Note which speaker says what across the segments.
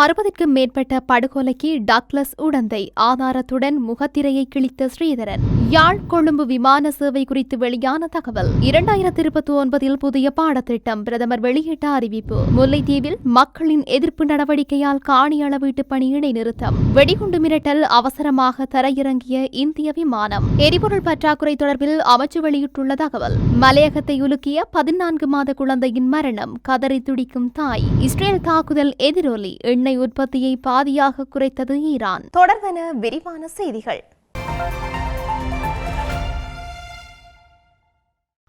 Speaker 1: அறுபதுக்கும் மேற்பட்ட படுகொலைக்கு டக்ளஸ் உடந்தை. ஆதாரத்துடன் முகத்திரையை கிழித்த ஸ்ரீதரன். யாழ் கொழும்பு விமான சேவை குறித்து வெளியான தகவல். இரண்டாயிரத்தி இருபத்தி ஒன்பதில் புதிய பாடத்திட்டம் பிரதமர் வெளியிட்ட அறிவிப்பு. முல்லைத்தீவில் மக்களின் எதிர்ப்பு நடவடிக்கையால் காணி அளவீட்டு பணி இடைநிறுத்தம். வெடிகுண்டு மிரட்டல் அவசரமாக தரையிறங்கிய இந்திய விமானம். எரிபொருள் பற்றாக்குறை தொடர்பில் அமைச்சு வெளியிட்டுள்ள தகவல். மலையகத்தை உலுக்கிய பதினான்கு மாத குழந்தையின் மரணம். கதறி துடிக்கும் தாய். இஸ்ரேல் தாக்குதல் எதிரொலி. எண்ணெய் உற்பத்தியை பாதியாக குறைத்தது ஈரான்.
Speaker 2: தொடர்வன விரிவான செய்திகள்.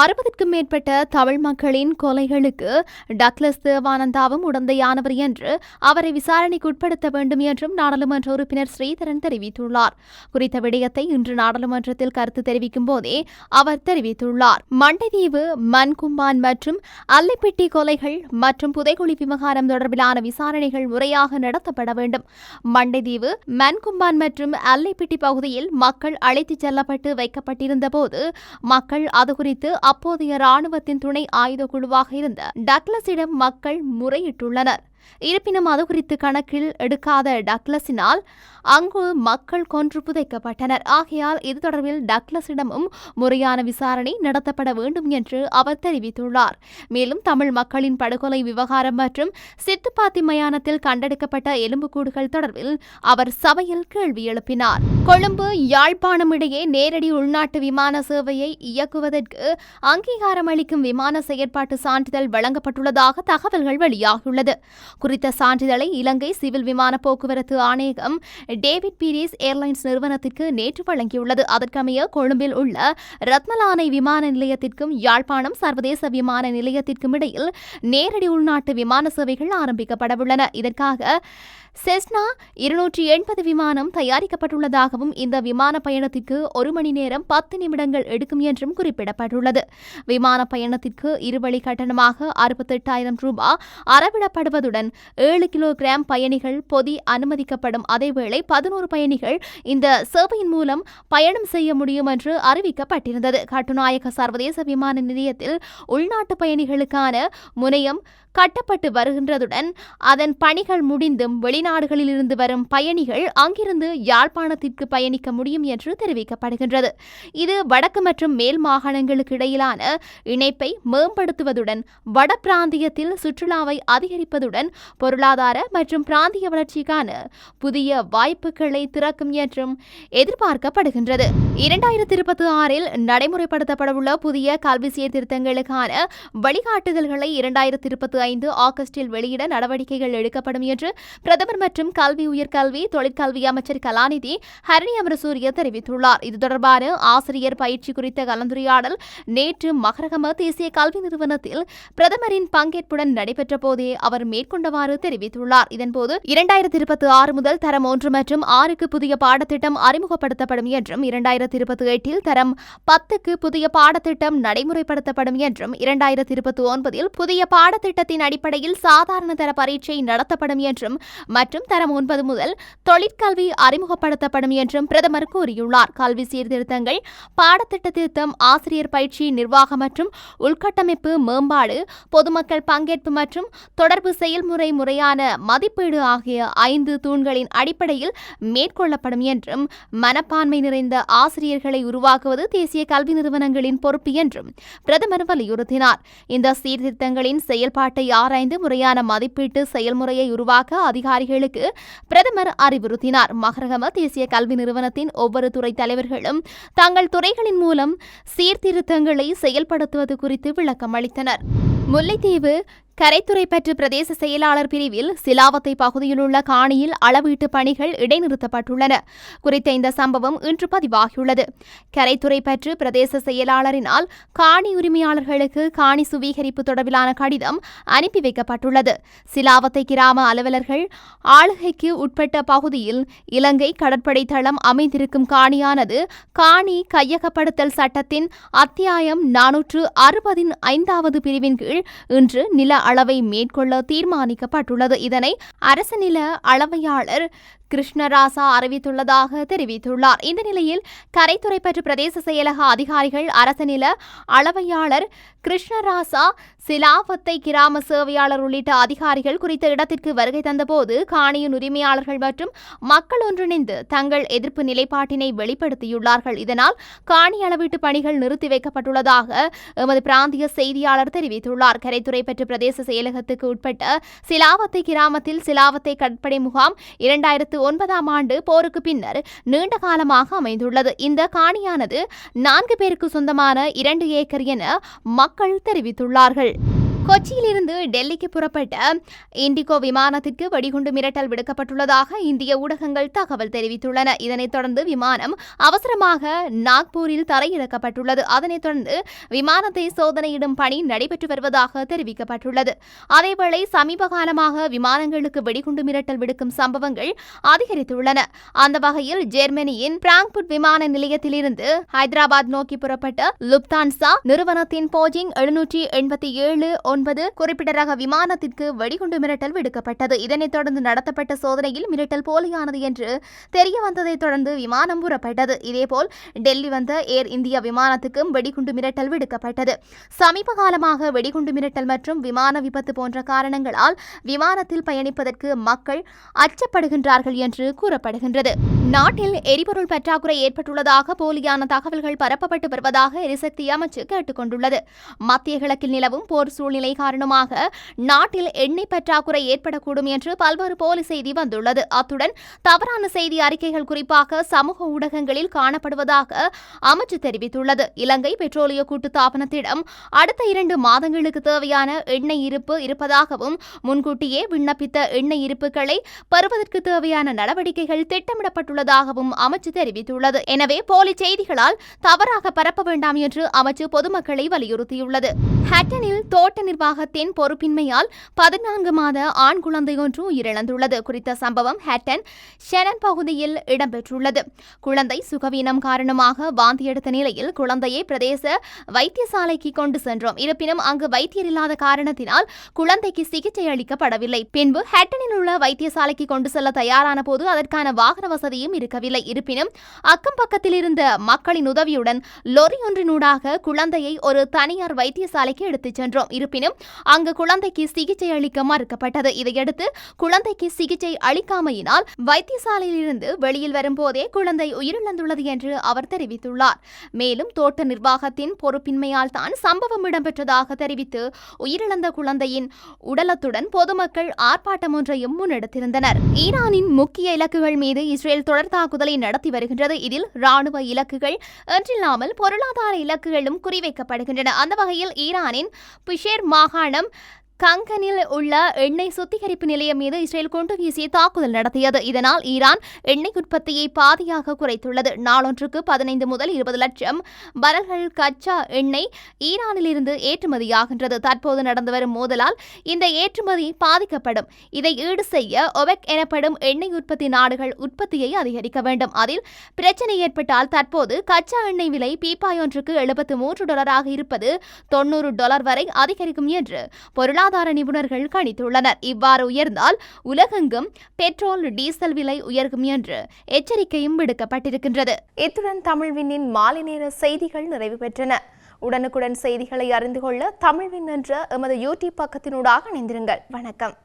Speaker 1: அறுபதுக்கும் மேற்பட்ட தமிழ் மக்களின் கொலைகளுக்கு டக்ளஸ் தேவானந்தாவும் உடந்தையானவர் என்று அவரை விசாரணைக்கு உட்படுத்த வேண்டும் என்றும் நாடாளுமன்ற உறுப்பினர் ஸ்ரீதரன் தெரிவித்துள்ளார். குறித்த விடயத்தை இன்று நாடாளுமன்றத்தில் கருத்து தெரிவிக்கும் போதே அவர் தெரிவித்துள்ளார். மண்டைதீவு மன்கும்பான் மற்றும் அல்லிப்பெட்டி கொலைகள் மற்றும் புதைகுழி விவகாரம் தொடர்பிலான விசாரணைகள் முறையாக நடத்தப்பட வேண்டும். மண்டைதீவு மன்கும்பான் மற்றும் அல்லைப்பிட்டி பகுதியில் மக்கள் அழைத்துச் செல்லப்பட்டு வைக்கப்பட்டிருந்த போது மக்கள் அது குறித்து அப்போதைய ராணுவத்தின் துணை ஆயுத குழுவாக இருந்த டக்ளஸிடம் மக்கள் முறையிட்டுள்ளனர். இருப்பினும் அது குறித்து கணக்கில் எடுக்காத டக்ளஸினால் அங்கு மக்கள் கொன்று புதைக்கப்பட்டனர். ஆகையால் இது தொடர்பில் டக்ளஸிடமும் முறையான விசாரணை நடத்தப்பட வேண்டும் என்று அவர் தெரிவித்துள்ளார். மேலும் தமிழ் மக்களின் படுகொலை விவகாரம் மற்றும் சித்துப்பாத்தி மயானத்தில் கண்டெடுக்கப்பட்ட எலும்புக்கூடுகள் தொடர்பில் அவர் சபையில் கேள்வி எழுப்பினார். கொழும்பு யாழ்ப்பாணம் இடையே நேரடி உள்நாட்டு விமான சேவையை இயக்குவதற்கு அங்கீகாரம் அளிக்கும் விமான செயற்பாட்டு சான்றிதழ் வழங்கப்பட்டுள்ளதாக தகவல்கள் வெளியாகியுள்ளது. குறித்த சான்றிதழை இலங்கை சிவில் விமான போக்குவரத்து ஆணையகம் டேவிட் பீரிஸ் ஏர்லைன்ஸ் நிறுவனத்திற்கு நேற்று வழங்கியுள்ளது. அதற்கமைய கொழும்பில் உள்ள ரத்மலானை விமான நிலையத்திற்கும் யாழ்ப்பாணம் சர்வதேச விமான நிலையத்திற்கும் இடையில் நேரடி உள்நாட்டு விமான சேவைகள் ஆரம்பிக்கப்படவுள்ளன. இதற்காக செஸ்னா இருநூற்றி எண்பது விமானம் தயாரிக்கப்பட்டுள்ளதாகவும் இந்த விமான பயணத்திற்கு ஒரு மணி நேரம் பத்து நிமிடங்கள் எடுக்கும் என்றும் குறிப்பிடப்பட்டுள்ளது. விமான பயணத்திற்கு இருவழி கட்டணமாக அறுபத்தெட்டாயிரம் ரூபாய் அறவிடப்படுவதுடன் ஏழு கிலோகிராம் பயணிகள் பொதி அனுமதிக்கப்படும். அதேவேளை பதினோரு பயணிகள் இந்த சேவையின் மூலம் பயணம் செய்ய முடியும் என்று அறிவிக்கப்பட்டிருந்தது. கட்டுநாயக்க சர்வதேச விமான நிலையத்தில் உள்நாட்டு பயணிகளுக்கான முனையம் கட்டப்பட்டு வருகின்றதுடன் அதன் பணிகள் முடிந்தும் வெளிநாடுகளில் இருந்து வரும் பயணிகள் அங்கிருந்து யாழ்ப்பாணத்திற்கு பயணிக்க முடியும் என்று தெரிவிக்கப்படுகின்றது. இது வடக்கு மற்றும் மேல் மாகாணங்களுக்கு இடையிலான இணைப்பை மேம்படுத்துவதுடன் வட பிராந்தியத்தில் சுற்றுலாவை அதிகரிப்பதுடன் பொருளாதார மற்றும் பிராந்திய வளர்ச்சிக்கான புதிய வாய்ப்புகளை திறக்கும் என்றும் எதிர்பார்க்கப்படுகின்றது. இரண்டாயிரத்தி இருபத்தி ஆறில் நடைமுறைப்படுத்தப்படவுள்ள புதிய கல்வி சீர்திருத்தங்களுக்கான வழிகாட்டுதல்களை இரண்டாயிரத்தி இருபத்தி ஐந்து ஆகஸ்டில் வெளியிட நடவடிக்கைகள் எடுக்கப்படும் என்று பிரதமர் மற்றும் கல்வி உயர்கல்வி தொழிற்கல்வி அமைச்சர் கலாநிதி ஹரணி அமரசூரிய தெரிவித்துள்ளார். இது தொடர்பான ஆசிரியர் பயிற்சி குறித்த கலந்துரையாடல் நேற்று மகரகம தேசிய கல்வி நிறுவனத்தில் பிரதமரின் பங்கேற்புடன் நடைபெற்ற போதே அவர் மேற்கொண்டவாறு தெரிவித்துள்ளார். இதன்போது இரண்டாயிரத்தி இருபத்தி ஆறு முதல் தரம் ஒன்று மற்றும் ஆறுக்கு புதிய பாடத்திட்டம் அறிமுகப்படுத்தப்படும் என்றும் இரண்டாயிரத்தி இருபத்தி எட்டில் தரம் பத்துக்கு புதிய பாடத்திட்டம் நடைமுறைப்படுத்தப்படும் என்றும் இரண்டாயிரத்தி இருபத்தி ஒன்பதில் புதிய பாடத்திட்டத்தின் அடிப்படையில் சாதாரண தர பரீட்சை நடத்தப்படும் என்றும் மற்றும் தரம் ஒன்பது முதல் தொழிற்கல்வி அறிமுகப்படுத்தப்படும் என்றும் பிரதமர் கூறியுள்ளார். கல்வி சீர்திருத்தங்கள் பாடத்திட்ட திருத்தம் ஆசிரியர் பயிற்சி நிர்வாகம் மற்றும் உள்கட்டமைப்பு மேம்பாடு பொதுமக்கள் பங்கேற்பு மற்றும் தொடர்பு செயல்முறை முறையான மதிப்பீடு ஆகிய ஐந்து தூண்களின் அடிப்படையில் மேற்கொள்ளப்படும் என்றும் மனப்பான்மை நிறைந்த ஆசிரியர்களை உருவாக்குவது தேசிய கல்வி நிறுவனங்களின் பொறுப்பு என்றும் பிரதமர் வலியுறுத்தினார். இந்த சீர்திருத்தங்களின் செயல்பாட்டை ஆராய்ந்து முறையான மதிப்பீட்டு செயல்முறையை உருவாக்க அதிகாரிகளுக்கு பிரதமர் அறிவுறுத்தினார். மகரகம தேசிய கல்வி நிறுவனத்தின் ஒவ்வொரு துறை தலைவர்களும் தங்கள் துறைகளின் மூலம் சீர்திருத்தங்களை செயல்படுத்துவது குறித்து விளக்கம் அளித்தனர் முல்லைத்தீவு கரைத்துறை பற்று பிரதேச செயலாளர் பிரிவில் சிலாவத்தை பகுதியில் உள்ள காணியில் அளவீட்டு பணிகள் இடைநிறுத்தப்பட்டுள்ளன. குறித்த இந்த சம்பவம் இன்று பதிவாகியுள்ளது. கரைத்துறை பற்று பிரதேச செயலாளரினால் காணி உரிமையாளர்களுக்கு காணி சுவீகரிப்பு தொடர்பிலான கடிதம் அனுப்பி வைக்கப்பட்டுள்ளது. சிலாவத்தை கிராம அலுவலர்கள் ஆளுகைக்கு உட்பட்ட பகுதியில் இலங்கை கடற்படை தளம் அமைந்திருக்கும் காணியானது காணி கையகப்படுத்தல் சட்டத்தின் அத்தியாயம் நானூற்று அறுபதின் ஐந்தாவது பிரிவின் கீழ் இன்று நில அளவை மேற்கொள்ள தீர்மானிக்கப்பட்டுள்ளது. இதனை அரசு நில அளவையாளர் கிருஷ்ணராசா அறிவித்துள்ளதாக தெரிவித்துள்ளார். இந்த நிலையில் கரைத்துறைப்பற்று பிரதேச செயலக அதிகாரிகள் அரச நில அளவையாளர் கிருஷ்ணராசா சிலாவத்தை கிராம சேவையாளர் உள்ளிட்ட அதிகாரிகள் குறித்த இடத்திற்கு வருகை தந்தபோது காணியின் உரிமையாளர்கள் மற்றும் மக்கள் ஒன்றிணைந்து தங்கள் எதிர்ப்பு நிலைப்பாட்டினை வெளிப்படுத்தியுள்ளார்கள். இதனால் காணி அளவீட்டு பணிகள் நிறுத்தி வைக்கப்பட்டுள்ளதாக எமது பிராந்திய செய்தியாளர் தெரிவித்துள்ளார். கரைத்துறை பிரதேச செயலகத்துக்கு உட்பட்ட சிலாவத்தை கிராமத்தில் சிலாவத்தை கடற்படை முகாம் இரண்டாயிரத்து ஒன்பதாம் ஆண்டு போருக்கு பின்னர் நீண்ட காலமாக அமைந்துள்ளது. இந்த காணியானது நான்கு பேருக்கு சொந்தமான இரண்டு ஏக்கர் என மக்கள் தெரிவித்துள்ளார்கள். கொச்சியிலிருந்து டெல்லிக்கு புறப்பட்ட இண்டிகோ விமானத்திற்கு வெடிகுண்டு மிரட்டல் விடுக்கப்பட்டுள்ளதாக இந்திய ஊடகங்கள் தகவல் தெரிவித்துள்ளன. இதனைத் தொடர்ந்து விமானம் அவசரமாக நாக்பூரில் தரையிறக்கப்பட்டுள்ளது. அதனைத் தொடர்ந்து விமானத்தை சோதனையிடும் பணி நடைபெற்று வருவதாக தெரிவிக்கப்பட்டுள்ளது. அதேவேளை சமீப காலமாக விமானங்களுக்கு வெடிகுண்டு மிரட்டல் விடுக்கும் சம்பவங்கள் அதிகரித்துள்ளன. அந்த வகையில் ஜெர்மனியின் பிராங்க்புட் விமான நிலையத்திலிருந்து ஹைதராபாத் நோக்கி புறப்பட்ட லுப்தான்சா நிறுவனத்தின் போஜிங் எழுநூற்றி எண்பத்தி ஏழு ஒன்பது குறிப்பிட்ட ரக விமானத்திற்கு வெடிகுண்டு மிரட்டல் விடுக்கப்பட்டது. இதனைத் தொடர்ந்து நடத்தப்பட்ட சோதனையில் மிரட்டல் போலியானது என்று தெரிய வந்ததைத் தொடர்ந்து விமானம் புறப்பட்டது. இதேபோல் டெல்லி வந்த ஏர் இந்தியா விமானத்துக்கும் வெடிகுண்டு மிரட்டல் விடுக்கப்பட்டது. சமீப காலமாக வெடிகுண்டு மிரட்டல் மற்றும் விமான விபத்து போன்ற காரணங்களால் விமானத்தில் பயணிப்பதற்கு மக்கள் அச்சப்படுகின்றார்கள் என்று கூறப்படுகின்றது. நாட்டில் எரிபொருள் பற்றாக்குறை ஏற்பட்டுள்ளதாக போலியான தகவல்கள் பரப்பப்பட்டு வருவதாக எரிசக்தி அமைச்சு கேட்டுக் கொண்டுள்ளது மத்திய கிழக்கில் நிலவும் போர் சூழ்நிலை நிலை காரணமாக நாட்டில் எண்ணெய் பற்றாக்குறை ஏற்படக்கூடும் என்று பல்வேறு போலி செய்தி வந்துள்ளது. அத்துடன் தவறான செய்தி அறிக்கைகள் குறிப்பாக சமூக ஊடகங்களில் காணப்படுவதாக அமைச்சு தெரிவித்துள்ளது. இலங்கை பெட்ரோலிய கூட்டுத்தாபனத்திடம் அடுத்த இரண்டு மாதங்களுக்கு தேவையான எண்ணெய் இருப்பு இருப்பதாகவும் முன்கூட்டியே விண்ணப்பித்த எண்ணெய் இருப்புகளை பெறுவதற்கு தேவையான நடவடிக்கைகள் திட்டமிடப்பட்டுள்ளதாகவும் அமைச்சு தெரிவித்துள்ளது. எனவே போலி செய்திகளால் தவறாக பரப்ப வேண்டாம் என்று அமைச்சு பொதுமக்களை வலியுறுத்தியுள்ளது. ஹட்டனில் தோட்ட நிர்வாகத்தின் பொறுப்பின்மையால் பதினான்கு மாத ஆண் குழந்தை ஒன்று உயிரிழந்துள்ளது குறித்த சம்பவம் ஹேட்டன் ஷெனன் பகுதியில் இடம்பெற்றுள்ளது. குழந்தை சுகவீனம் காரணமாக வாந்தி எடுத்த நிலையில் குழந்தையை பிரதேச வைத்தியசாலைக்கு கொண்டு சென்றோம். இருப்பினும் அங்கு வைத்தியர் இல்லாத காரணத்தினால் குழந்தைக்கு சிகிச்சை அளிக்கப்படவில்லை. பின்பு ஹேட்டனில் உள்ள வைத்தியசாலைக்கு கொண்டு செல்ல தயாரான போது அதற்கான வாகன வசதியும் இருக்கவில்லை. இருப்பினும் அக்கம் பக்கத்தில் இருந்த மக்களின் உதவியுடன் லொரி ஒன்றினூடாக குழந்தையை ஒரு தனியார் வைத்தியசாலைக்கு எடுத்துச் சென்றோம். இருப்பினும் அங்கு குழந்தைக்கு சிகிச்சை அளிக்க மறுக்கப்பட்டது. இதையடுத்து குழந்தைக்கு சிகிச்சை அளிக்காமையினால் வைத்தியசாலையிலிருந்து வெளியில் வரும்போதே குழந்தை உயிரிழந்துள்ளது என்று அவர் தெரிவித்துள்ளார். மேலும் தோட்ட நிர்வாகத்தின் பொறுப்பின்மையால் தான் சம்பவம் இடம்பெற்றதாக தெரிவித்து உயிரிழந்த குழந்தையின் உடலத்துடன் பொதுமக்கள் ஆர்ப்பாட்டம் ஒன்றையும் முன்னெடுத்திருந்தனர். ஈரானின் முக்கிய இலக்குகள் மீது இஸ்ரேல் தொடர் தாக்குதலை நடத்தி வருகின்றது. இதில் ராணுவ இலக்குகள் என்றில்லாமல் பொருளாதார இலக்குகளும் குறிவைக்கப்படுகின்றன. அந்த வகையில் ஈரானின் பிஷேர் மாகாணம் கங்கனில் உள்ள எண்ணெய் சுத்திகரிப்பு நிலையம் மீது இஸ்ரேல் குண்டு வீசி தாக்குதல் நடத்தியது. இதனால் ஈரான் எண்ணெய் உற்பத்தியை பாதியாக குறைத்துள்ளது. நாளொன்றுக்கு பதினைந்து முதல் இருபது லட்சம் பரல்கள் கச்சா எண்ணெய் ஈரானிலிருந்து ஏற்றுமதியாகின்றது. தற்போது நடந்து வரும் மோதலால் இந்த ஏற்றுமதி பாதிக்கப்படும். இதை ஈடு செய்ய ஒபெக் எனப்படும் எண்ணெய் உற்பத்தி நாடுகள் உற்பத்தியை அதிகரிக்க வேண்டும். அதில் பிரச்சனை ஏற்பட்டால் தற்போது கச்சா எண்ணெய் விலை பீப்பாய் ஒன்றுக்கு எழுபத்து மூன்று டாலராக இருப்பது தொண்ணூறு டாலர் வரை அதிகரிக்கும் என்று பொருளாதார பொருளாதார நிபுணர்கள் கணித்துள்ளனர். இவ்வாறு உயர்ந்தால் உலகெங்கும் பெட்ரோல் டீசல் விலை உயர்கும் என்று எச்சரிக்கையும் விடுக்கப்பட்டிருக்கின்றது.
Speaker 2: இத்துடன் தமிழ்வினின் மாலை நேர செய்திகள் நிறைவு பெற்றன. உடனுக்குடன் செய்திகளை அறிந்து கொள்ள தமிழ்வின் என்ற எமது யூடியூப் பக்கத்தினூடாக இணைந்திருங்கள். வணக்கம்.